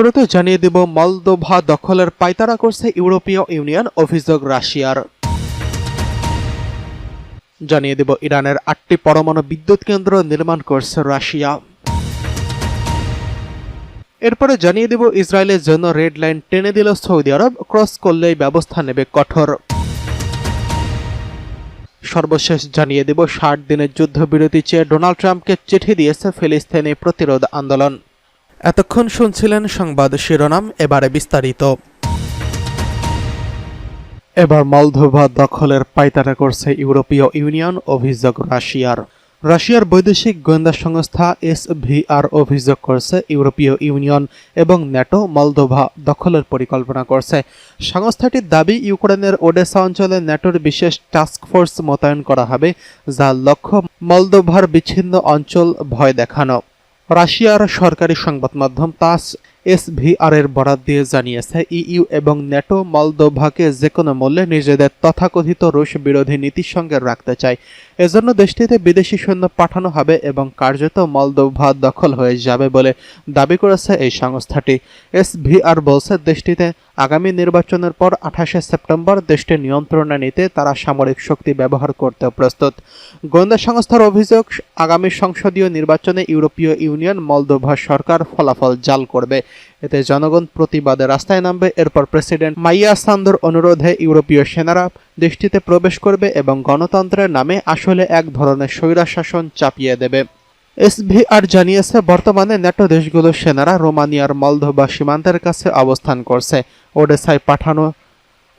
শুরুতে জানিয়ে দেব মলদোভা দখলের পায়তারা করছে ইউরোপীয় ইউনিয়ন অভিযোগ রাশিয়ার। জানিয়ে দেব ইরানের আটটি পরমাণু বিদ্যুৎ কেন্দ্র নির্মাণ করছে রাশিয়া। এরপরে জানিয়ে দেব ইসরায়েলের জন্য রেড লাইন টেনে দিল সৌদি আরব, ক্রস করলেই ব্যবস্থা নেবে কঠোর। সর্বশেষ জানিয়ে দেব ষাট দিনের যুদ্ধবিরতি চেয়ে ডোনাল্ড ট্রাম্পকে চিঠি দিয়েছে ফিলিস্তিনি প্রতিরোধ আন্দোলন। এতক্ষণ শুনছিলেন সংবাদ শিরোনাম, এবারে বিস্তারিত। এবার মলদোভা দখলের পায়তারা করছে ইউরোপীয় ইউনিয়ন, অভিযোগ রাশিয়ার। রাশিয়ার বৈদেশিক গোয়েন্দা সংস্থা এস এসভিআর অভিযোগ করছে ইউরোপীয় ইউনিয়ন এবং ন্যাটো মলদোভা দখলের পরিকল্পনা করছে। সংস্থাটির দাবি, ইউক্রেনের ওডেসা অঞ্চলে ন্যাটোর বিশেষ টাস্ক ফোর্স মোতায়েন করা হবে, যার লক্ষ্য মলদোভার বিচ্ছিন্ন অঞ্চল ভয় দেখানো। রাশিয়ার সরকারি সংবাদ মাধ্যম তাস এসভিআর এর বরাত দিয়ে জানিয়েছে ইইউ এবং ন্যাটো মলদোভাকে যে কোনো মূল্যে নিজেদের তথাকথিত রুশ বিরোধী নীতির সঙ্গে রাখতে চায়। এজন্য দেশটিতে বিদেশি সৈন্য পাঠানো হবে এবং কার্যত মলদোভা দখল হয়ে যাবে বলে দাবি করেছে এই সংস্থাটি। এসভিআর বলছে, দেশটিতে আগামী নির্বাচনের পর আঠাশে সেপ্টেম্বর দেশটি নিয়ন্ত্রণে নিতে তারা সামরিক শক্তি ব্যবহার করতে প্রস্তুত। গোয়েন্দা সংস্থার অভিযোগ, আগামী সংসদীয় নির্বাচনে ইউরোপীয় ইউনিয়ন মলদোভা সরকার ফলাফল জাল করবে। এতে জনগণ প্রতিবাদে রাস্তায় নামবে। এরপর প্রেসিডেন্ট মাইয়া সান্দোর অনুরোধে ইউরোপীয় সেনারা দেশটিতে প্রবেশ করবে এবং গণতন্ত্রের নামে আসলে এক ধরনের স্বৈরা শাসন চাপিয়ে দেবে। এসভিআর জানিয়েছে, বর্তমানে ন্যাটো দেশগুলোর সেনারা রোমানিয়ার মলদোভা সীমান্তের কাছে অবস্থান করছে। ওডেসায় পাঠানো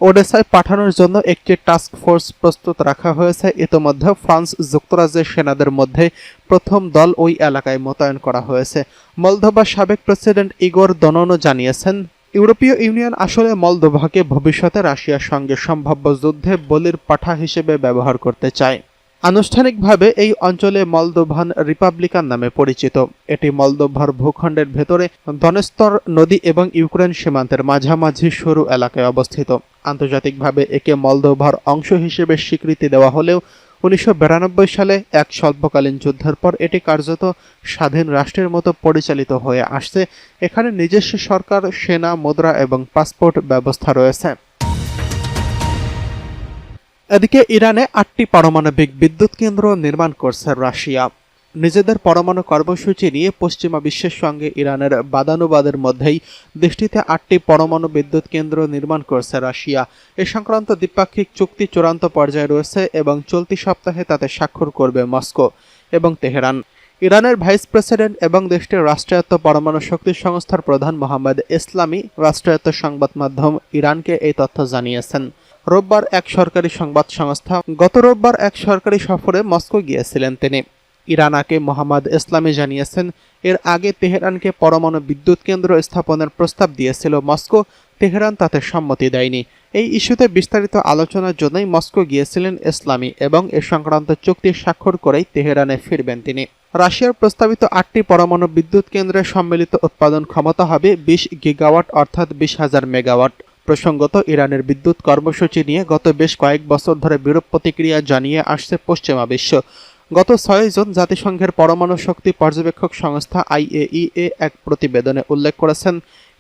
ওডেসায় পাঠানোর জন্য একটি টাস্ক ফোর্স প্রস্তুত রাখা হয়েছে। ইতোমধ্যে ফ্রান্স যুক্তরাজ্যের সেনাদের মধ্যে প্রথম দল ওই এলাকায় মোতায়েন করা হয়েছে। মলদোভার সাবেক প্রেসিডেন্ট ইগোর দননও জানিয়েছেন, ইউরোপীয় ইউনিয়ন আসলে মলদোভাকে ভবিষ্যতে রাশিয়ার সঙ্গে সম্ভাব্য যুদ্ধে বলির পাঠা হিসেবে ব্যবহার করতে চায়। আনুষ্ঠানিকভাবে এই অঞ্চলে মলদোভান রিপাবলিকান নামে পরিচিত। এটি মলদোভার ভূখণ্ডের ভেতরে ধনেস্তর নদী এবং ইউক্রেন সীমান্তের মাঝামাঝি সরু এলাকায় অবস্থিত। আন্তর্জাতিকভাবে একে মলদোভার অংশ হিসেবে স্বীকৃতি দেওয়া হলেও উনিশশো বিরানব্বই সালে এক স্বল্পকালীন যুদ্ধের পর এটি কার্যত স্বাধীন রাষ্ট্রের মতো পরিচালিত হয়ে আসছে। এখানে নিজস্ব সরকার, সেনা, মুদ্রা এবং পাসপোর্ট ব্যবস্থা রয়েছে। এদিকে ইরানে আটটি পারমাণবিক বিদ্যুৎ কেন্দ্র নির্মাণ করছে রাশিয়া। নিজেদের পরমাণু কর্মসূচি নিয়ে পশ্চিমা বিশ্বের সঙ্গে ইরানের বাদানুবাদের মধ্যেই দেশটিতে আটটি পরমাণু বিদ্যুৎ কেন্দ্র নির্মাণ করছে রাশিয়া। এ সংক্রান্ত দ্বিপাক্ষিক চুক্তি চূড়ান্ত পর্যায়ে রয়েছে এবং চলতি সপ্তাহে তাতে স্বাক্ষর করবে মস্কো এবং তেহরান। ইরানের ভাইস প্রেসিডেন্ট এবং দেশটির রাষ্ট্রায়ত্ত পরমাণু শক্তি সংস্থার প্রধান মোহাম্মদ ইসলামী রাষ্ট্রায়ত্ত সংবাদ মাধ্যম ইরানকে এই তথ্য জানিয়েছেন। রোববার এক সরকারি সংবাদ সংস্থা, গত রোববার এক সরকারি সফরে মস্কো গিয়েছিলেন তিনি। ইরানাকে মোহাম্মদ ইসলামী জানিয়েছেন। এর আগে তেহরানকে পরমাণু বিদ্যুৎ কেন্দ্র স্থাপনের প্রস্তাব দিয়েছিল মস্কো। তেহরান তাতে সম্মতি দেয়নি। এই ইস্যুতে বিস্তারিত আলোচনার জন্যই মস্কো গিয়েছিলেন ইসলামী এবং এ সংক্রান্ত চুক্তি স্বাক্ষর করেই তেহরানে ফিরবেন তিনি। রাশিয়ার প্রস্তাবিত আটটি পরমাণু বিদ্যুৎ কেন্দ্রের সম্মিলিত উৎপাদন ক্ষমতা হবে বিশ গিগাওয়াট অর্থাৎ বিশ হাজার মেগাওয়াট। প্রসঙ্গত, ইরানের বিদ্যুৎ কর্মসূচি নিয়ে গত বেশ কয়েক বছর ধরে বিরূপ প্রতিক্রিয়া জানিয়ে আসছে পশ্চিমা বিশ্ব। গত ছয় জুন জাতিসংঘের পরমাণু শক্তি পর্যবেক্ষক সংস্থা আইএইএ এক প্রতিবেদনে উল্লেখ করেছেন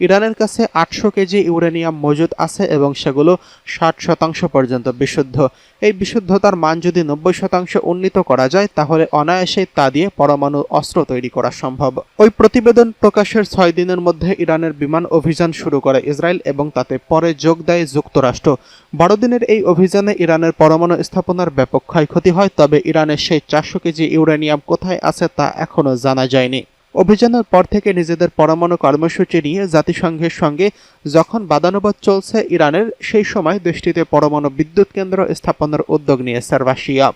ইরানের কাছে আটশো কেজি ইউরেনিয়াম মজুদ আছে এবং সেগুলো ষাট শতাংশ পর্যন্ত বিশুদ্ধ। এই বিশুদ্ধতার মান যদি নব্বই শতাংশ উন্নীত করা যায়, তাহলে অনায়াসেই তা দিয়ে পরমাণু অস্ত্র তৈরি করা সম্ভব। ওই প্রতিবেদন প্রকাশের ছয় দিনের মধ্যে ইরানের বিমান অভিযান শুরু করে ইসরায়েল এবং তাতে পরে যোগ দেয় যুক্তরাষ্ট্র। বারো দিনের এই অভিযানে ইরানের পরমাণু স্থাপনার ব্যাপক ক্ষয়ক্ষতি হয়, তবে ইরানের সেই চারশো কেজি ইউরেনিয়াম কোথায় আছে তা এখনও জানা যায়নি। অভিযানের পর থেকে নিজেদের পরমাণু কর্মসূচি নিয়ে জাতিসংঘের সঙ্গে যখন বাদানুবাদ চলছে ইরানের, সেই সময় দেশটিতে পরমাণু বিদ্যুৎ কেন্দ্র স্থাপনের উদ্যোগ নিয়েছে রাশিয়া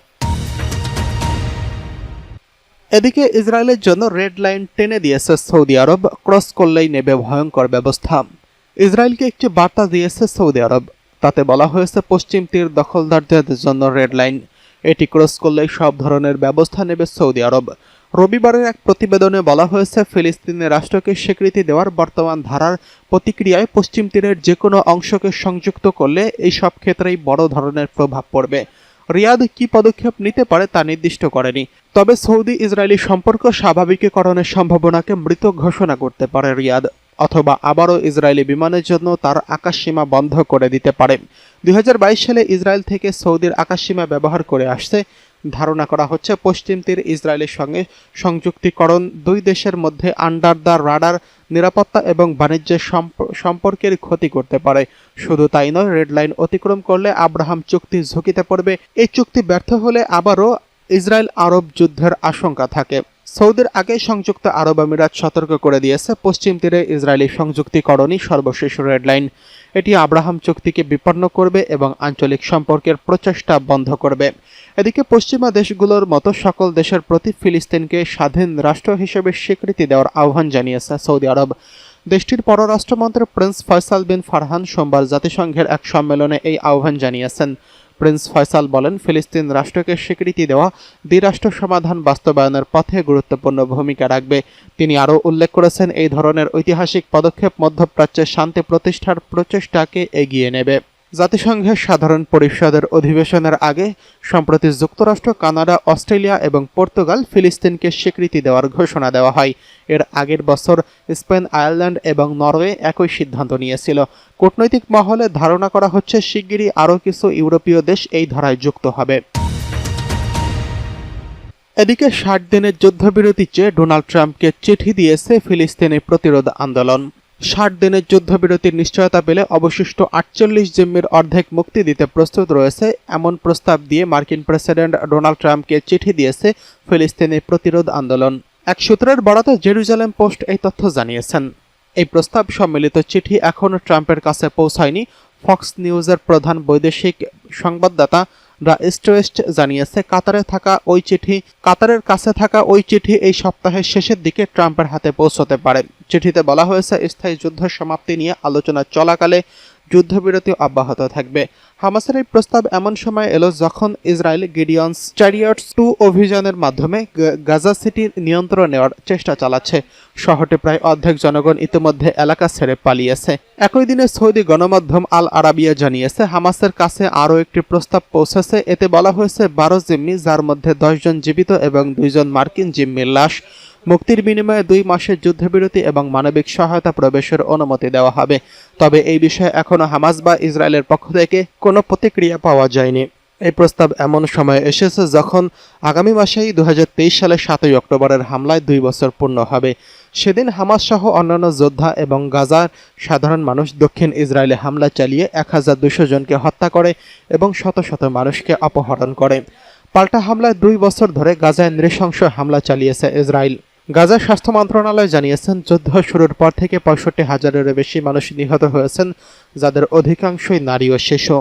এদিকে ইসরায়েলের জন্য রেড লাইন টেনে দিয়েছে সৌদি আরব, ক্রস করলেই নেবে ভয়ঙ্কর ব্যবস্থা। ইসরায়েলকে একটি বার্তা দিয়েছে সৌদি আরব, তাতে বলা হয়েছে পশ্চিম তীর দখলদারদের জন্য রেড লাইন। এটি ক্রস করলে সব ধরনের ব্যবস্থা নেবে সৌদি আরব। রবিবারের এক প্রতিবেদনে বলা হয়েছে, ফিলিস্তিনের রাষ্ট্রকে স্বীকৃতি দেওয়ার বর্তমান ধারার প্রতিক্রিয়ায় পশ্চিম তীরের যে কোনো অংশকে সংযুক্ত করলে এই সব ক্ষেত্রেই বড় ধরনের প্রভাব পড়বে। রিয়াদ কি পদক্ষেপ নিতে পারে তা নির্দিষ্ট করেনি। তবে সৌদি ইসরায়েলি সম্পর্ক স্বাভাবিকীকরণের সম্ভাবনাকে মৃত ঘোষণা করতে পারে রিয়াদ। অথবা আবারও ইসরায়েলি বিমানের জন্য তার আকাশসীমা বন্ধ করে দিতে পারে। দুই হাজার বাইশ সালে ইসরায়েল থেকে সৌদির আকাশসীমা ব্যবহার করে আসছে। ধারণা করা হচ্ছে পশ্চিম তীর ইসরায়েলের সঙ্গে সংযুক্তিকরণ দুই দেশের মধ্যে আন্ডার দ্য রাডার নিরাপত্তা এবং বাণিজ্যের সম্পর্কের ক্ষতি করতে পারে। শুধু তাই নয়, রেড লাইন অতিক্রম করলে আব্রাহাম চুক্তি ঝুঁকিতে পড়বে। এই চুক্তি ব্যর্থ হলে আবারও ইসরায়েল আরব যুদ্ধের আশঙ্কা থাকে। সৌদির আগে সংযুক্ত আরব আমিরাত সতর্ক করে দিয়েছে, পশ্চিম তীরে ইসরায়েলি সংযুক্তিকরণই সর্বশেষ রেড লাইন। এটি আব্রাহাম চুক্তিকে বিপন্ন করবে এবং আঞ্চলিক সম্পর্কের প্রচেষ্টা বন্ধ করবে। এদিকে পশ্চিমা দেশগুলোর মতো সকল দেশের প্রতি ফিলিস্তিনকে স্বাধীন রাষ্ট্র হিসেবে স্বীকৃতি দেওয়ার আহ্বান জানিয়েছে সৌদি আরব। দেশটির পররাষ্ট্রমন্ত্রী প্রিন্স ফয়সাল বিন ফারহান সোমবার জাতিসংঘের এক সম্মেলনে এই আহ্বান জানিয়েছেন। প্রিন্স ফয়সাল বলেন, ফিলিস্তিন রাষ্ট্রকে স্বীকৃতি দেওয়া দ্বিরাষ্ট্র সমাধান বাস্তবায়নের পথে গুরুত্বপূর্ণ ভূমিকা রাখবে। তিনি আরও উল্লেখ করেছেন, এই ধরনের ঐতিহাসিক পদক্ষেপ মধ্যপ্রাচ্যে শান্তি প্রতিষ্ঠার প্রচেষ্টাকে এগিয়ে নেবে। জাতিসংঘের সাধারণ পরিষদের অধিবেশনের আগে, সম্প্রতি যুক্তরাষ্ট্র, কানাডা, অস্ট্রেলিয়া এবং পর্তুগাল ফিলিস্তিনকে স্বীকৃতি দেওয়ার ঘোষণা দেওয়া হয়। এর আগের বছর স্পেন, আয়ারল্যান্ড এবং নরওয়ে একই সিদ্ধান্ত নিয়েছিল। কূটনৈতিক মহলে ধারণা করা হচ্ছে, শিগগিরই আরও কিছু ইউরোপীয় দেশ এই ধারায় যুক্ত হবে। এদিকে ষাট দিনের যুদ্ধবিরতি চেয়ে ডোনাল্ড ট্রাম্পকে চিঠি দিয়েছে ফিলিস্তিনি প্রতিরোধ আন্দোলন। ষাট দিনের যুদ্ধবিরতির নিশ্চয়তা পেলে অবশিষ্ট আটচল্লিশ জিম্মির অর্ধেক মুক্তি দিতে প্রস্তুত রয়েছে। এমন প্রস্তাব দিয়ে মার্কিন প্রেসিডেন্ট ডোনাল্ড ট্রাম্পকে চিঠি দিয়েছে ফিলিস্তিনি প্রতিরোধ আন্দোলন। এক সূত্রের বরাতে জেরুজালেম পোস্ট এই তথ্য জানিয়েছেন। এই প্রস্তাব সম্মিলিত চিঠি এখনও ট্রাম্পের কাছে পৌঁছায়নি। ফক্স নিউজের প্রধান বৈদেশিক সংবাদদাতা দ্য স্টোয়েস্ট জানিয়েছে, কাতারে থাকা ওই চিঠি, কাতারের কাছে থাকা ওই চিঠি এই সপ্তাহের শেষের দিকে ট্রাম্পের হাতে পৌঁছতে পারে। চিঠিতে বলা হয়েছে, স্থায়ী যুদ্ধ সমাপ্তি নিয়ে আলোচনা চলাকালে যুদ্ধবিরতি অব্যাহত থাকবে। হামাসের এই প্রস্তাব এমন সময় এলো যখন ইসরায়েল গিডিয়ন্স চ্যারিয়টস টু অভিযানের মাধ্যমে গাজা সিটির নিয়ন্ত্রণ নেওয়ার চেষ্টা চালাচ্ছে। শহরটি প্রায় অর্ধেক জনগণ ইতিমধ্যে এলাকা ছেড়ে পালিয়েছে। একই দিনে সৌদি গণমাধ্যম আল আরাবিয়া জানিয়েছে, হামাসের কাছে আরও একটি প্রস্তাব পৌঁছেছে। এতে বলা হয়েছে, বারো জিম্মি, যার মধ্যে দশজন জীবিত এবং দুইজন মার্কিন জিম্মির লাশ। মুক্তির বিনিময়ে দুই মাসের যুদ্ধবিরতি এবং মানবিক সহায়তা প্রবেশের অনুমতি দেওয়া হবে। তবে এই বিষয়ে এখনও হামাস বা ইসরায়েলের পক্ষ থেকে কোনো প্রতিক্রিয়া পাওয়া যায়নি। এই প্রস্তাব এমন সময়ে এসেছে যখন আগামী মাসেই দু হাজার তেইশ সালের সাতই অক্টোবরের হামলায় দুই বছর পূর্ণ হবে। সেদিন হামাস সহ অন্যান্য যোদ্ধা এবং গাজার সাধারণ মানুষ দক্ষিণ ইসরায়েলে হামলা চালিয়ে এক হাজার দুশো জনকে হত্যা করে এবং শত শত মানুষকে অপহরণ করে। পাল্টা হামলায় দুই বছর ধরে গাজায় নৃশংস হামলা চালিয়েছে ইসরায়েল। গাজার স্বাস্থ্য মন্ত্রণালয় জানিয়েছেন, যুদ্ধ শুরুর পর থেকে পঁয়ষট্টি হাজারেরও বেশি মানুষ নিহত হয়েছেন, যাদের অধিকাংশই নারী ও শিশু।